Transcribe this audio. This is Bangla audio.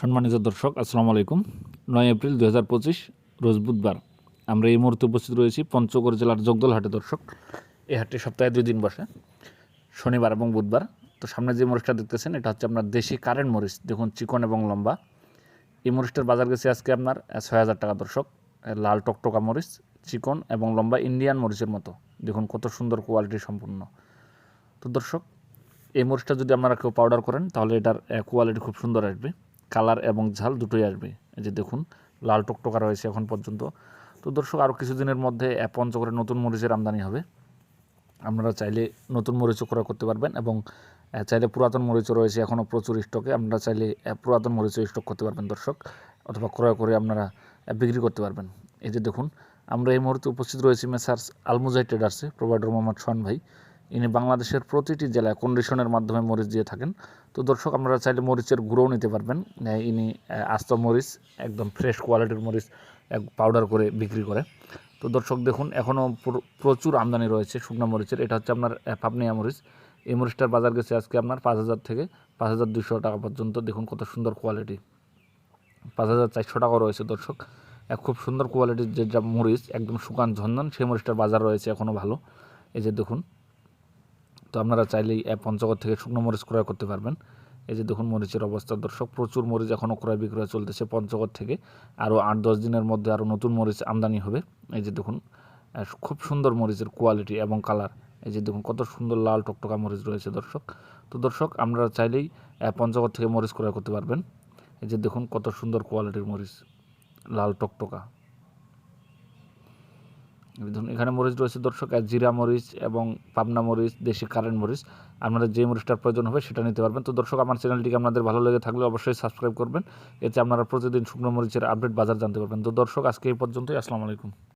সম্মানিত দর্শক, আসসালামু আলাইকুম। নয় এপ্রিল দু হাজার পঁচিশ, রোজ বুধবার। আমরা এই মুহূর্তে উপস্থিত রয়েছি পঞ্চগড় জেলার জগদল হাটে দর্শক। এই হাটটি সপ্তাহে দুই দিন বসে, শনিবার এবং বুধবার। তো সামনে যে মরিচটা দেখতেছেন, এটা হচ্ছে আপনার দেশি কারেন্ট মরিচ। দেখুন, চিকন এবং লম্বা। এই মরিচটার বাজার গেছে আজকে আপনার ছয় হাজার টাকা দর্শক। লাল টকটকা মরিচ, চিকন এবং লম্বা ইন্ডিয়ান মরিচের মতো। দেখুন, কত সুন্দর কোয়ালিটি সম্পূর্ণ। তো দর্শক, এই মরিচটা যদি আপনারা কেউ পাউডার করেন, তাহলে এটার কোয়ালিটি খুব সুন্দর আসবে। কালার এবং ঝাল দুটোই আসবে। এই যে দেখুন, লাল টকটকা রয়েছে এখন পর্যন্ত। তো দর্শক আরও কিছুদিনের মধ্যে পঞ্চগড়ে নতুন মরিচের আমদানি হবে। আপনারা চাইলে নতুন মরিচও ক্রয় করতে পারবেন এবং চাইলে পুরাতন মরিচও রয়েছে এখনও প্রচুর স্টকে। আপনারা চাইলে পুরাতন মরিচও স্টক করতে পারবেন দর্শক, অথবা ক্রয় করে আপনারা বিক্রি করতে পারবেন। এই যে দেখুন, আমরা এই মুহূর্তে উপস্থিত রয়েছি মেসার্স আলমুজাই ট্রেডার্সে, প্রোভাইডার মোহাম্মদ সোহান ভাই। ইনি বাংলাদেশের প্রতিটি জেলায় কন্ডিশনের মাধ্যমে মরিচ দিয়ে থাকেন। তো দর্শক আপনারা চাইলে মরিচের গুঁড়োও নিতে পারবেন। ইনি আস্ত মরিচ একদম ফ্রেশ কোয়ালিটির মরিচ এক পাউডার করে বিক্রি করে। তো দর্শক দেখুন এখনও প্রচুর আমদানি রয়েছে শুকনো মরিচের। এটা হচ্ছে আপনার আহ, পাবনিয়া মরিচ। এই মরিচটার বাজার গেছে আজকে আপনার পাঁচ হাজার থেকে পাঁচ হাজার দুশো টাকা পর্যন্ত। দেখুন কত সুন্দর কোয়ালিটি পাঁচ হাজার চারশো টাকাও রয়েছে দর্শক। এক খুব সুন্দর কোয়ালিটির যে যা মরিচ একদম শুকান ঝন্দন সেই মরিচটার বাজার রয়েছে এখনও ভালো। এই যে দেখুন তো আপনারা চাইলেই আহ, পঞ্চগড় থেকে শুকনো মরিচ ক্রয় করতে পারবেন। এই যে দেখুন মরিচের অবস্থা দর্শক প্রচুর মরিচ এখনও ক্রয় বিক্রয় চলতেছে পঞ্চগড় থেকে। আরও আট দশ দিনের মধ্যে আরও নতুন মরিচ আমদানি হবে। এই যে দেখুন খুব সুন্দর মরিচের কোয়ালিটি এবং কালার এই যে দেখুন কত সুন্দর লাল টকটকা মরিচ রয়েছে দর্শক। তো দর্শক আপনারা চাইলেই পঞ্চগড় থেকে মরিচ ক্রয় করতে পারবেন। এই যে দেখুন কত সুন্দর কোয়ালিটির মরিচ লাল টকটকা। দেখুন এখানে মরিচ রয়েছে দর্শক জিরা মরিচ এবং পাবনা মরিচ, দেশি কারেন্ট মরিচ আপনাদের যে মরিচটার প্রয়োজন হবে সেটা নিতে পারবেন। তো দর্শক, আমার চ্যানেলটিকে আপনাদের ভালো লেগে থাকলে অবশ্যই সাবস্ক্রাইব করবেন। এতে আপনারা প্রতিদিন শুকনো মরিচের আপডেট বাজার জানতে পারবেন। তো দর্শক, আজকে এই পর্যন্তই, আসসালামু আলাইকুম।